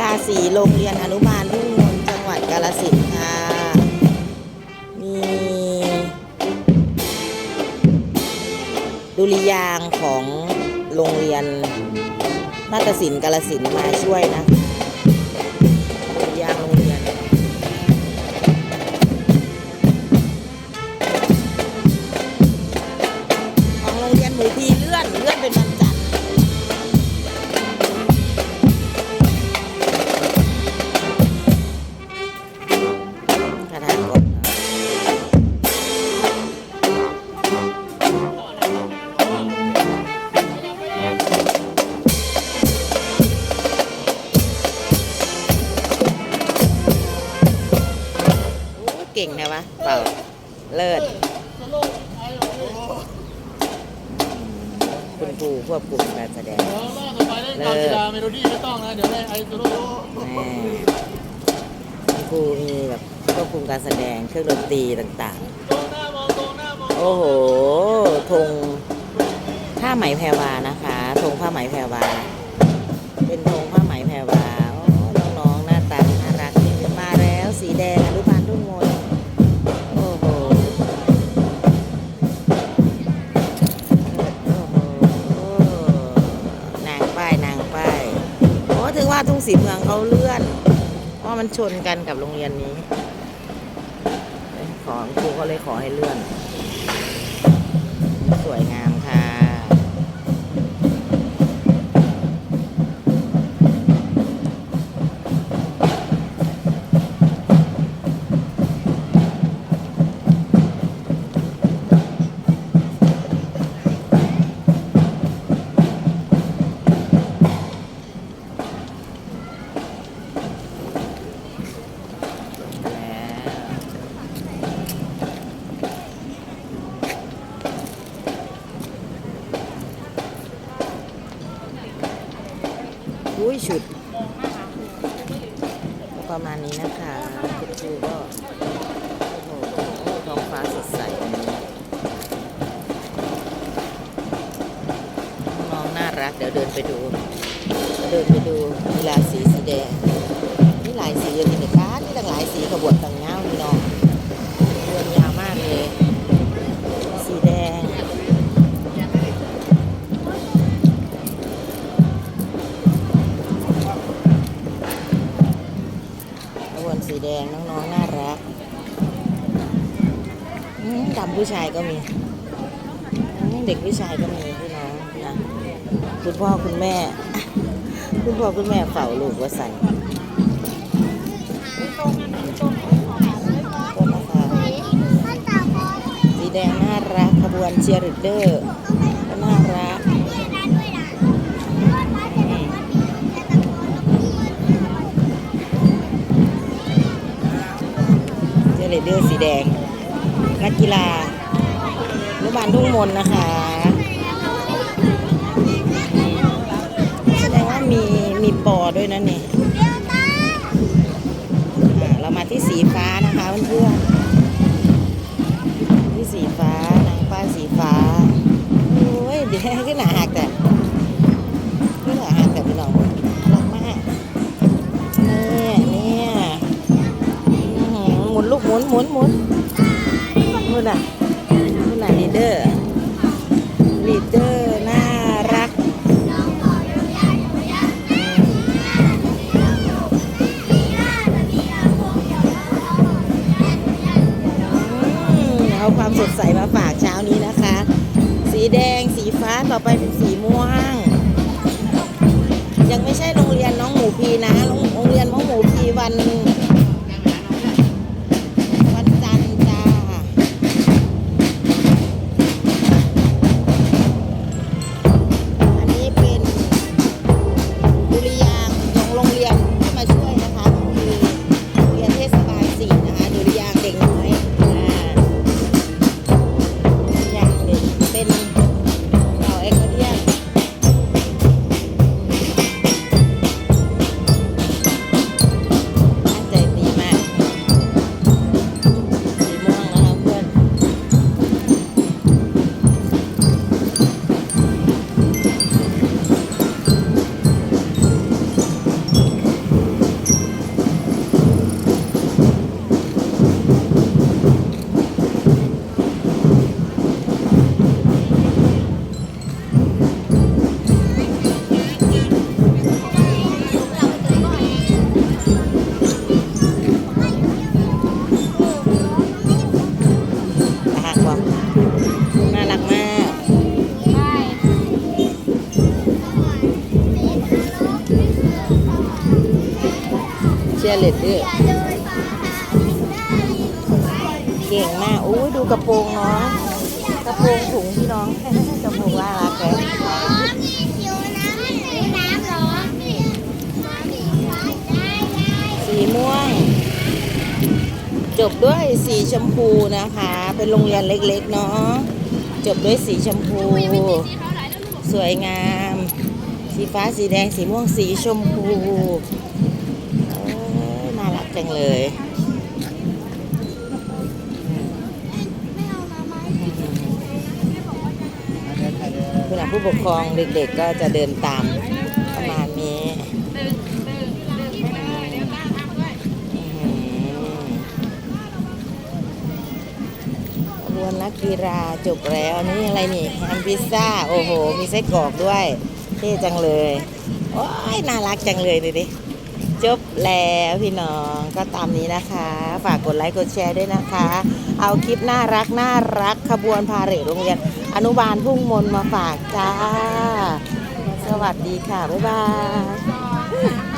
ฬาสีโรงเรียนอนุบาลทุ่งมนจังหวัดกาฬสินค่ะ มีดุริยางของโรงเรียนนาฏศิลป์กาฬสินมาช่วยนะดุริยางโรงเรียนของโรงเรียนหมูพี ก่งนะวะเปล่าเลิศคุณครูควบคุมการแสดงเดี๋ยวรอบต่อไปเล่นตามกีฬาเมโลดี้ไม่ต้องนะ เดี๋ยวเล่นไอโซโล่แม่คุณครูมีแบบควบคุมการแสดงเครื่องดนตรีต่างตรงหน้ามองตรงหน้ามองๆ โอ้โหธงผ้าไหมแพรวานะคะธงผ้าไหมแพรวา เป็นธงผ้าไหม ทุ่งสีเมืองเขาเลื่อนเพราะมันชนกันกับโรงเรียนนี้ ขอครูเขาเลยขอให้เลื่อน สวยงาม ชุด ประมาณนี้นะคะคุณครูก็โอ้โหท้องฟ้าสดใสน้องน่ารักเดี๋ยวเดินไปดู เดินไปดูกีฬาสีสีแดงนี่หลายสีอยู่นี่นะคะนี่ตั้งหลายสีขบวนต่างเง ดงน้องๆ น่ารักดำผู้ชายก็มี เด็กผู้ชายก็มีพี่น้องนะคุณพ่อคุณแม่ คุณพ่อคุณแม่เฝ้าลูกว่าใส่ต้นนะคะสีแดงน่ารักขบวนเชียร์ลีดเดอร์ ดอร์สีแดง นักกีฬาอนุบาลทุ่งมนนะคะ แสดงว่ามีมีปอด้วยนะนี่อ่าเรามาที่สีฟ้านะคะเพื่อนๆ นลูกหมุนหมุนหมุนนู่นน่ะนู่นน่ะลีเดอร์ลีเดอร์น่ารักเอาความสดใสมาฝากเช้านี้นะคะ สีแดงสีฟ้าต่อไปเป็นสีม่วง ยังไม่ใช่โรงเรียนน้องหมูพีนะโรงเรียนน้องหมูพีวันวัน เชียร์เลดดื้อเก่งมากอู้ยดูกระโปรงน้องกระโปรงถุงพี่น้องกระโปรงน่ารักเลยสีม่วง จบด้วยสีชมพูนะคะ เป็นโรงเรียนเล็กๆเนาะจบด้วยสีชมพู สวยงาม สีฟ้าสีแดงสีม่วงสีชมพู จังเลยเวลาผู้ปกครองเด็กๆก็จะเดินตามประมาณนี้อื้อหือเรียนนักกีฬาจบแล้วนี่อะไรนี่แฮมพิซซ่า โอ้โห มีไส้กรอกด้วย เท่จังเลย โอ้ย น่ารักจังเลยดูดิ จบแล้วพี่น้องก็ตามนี้นะคะ ฝากกดไลค์กดแชร์ด้วยนะคะ เอาคลิปน่ารักน่ารักขบวนพาเหรดโรงเรียนอนุบาลทุ่งมนมาฝากจ้า สวัสดีค่ะ บ๊ายบาย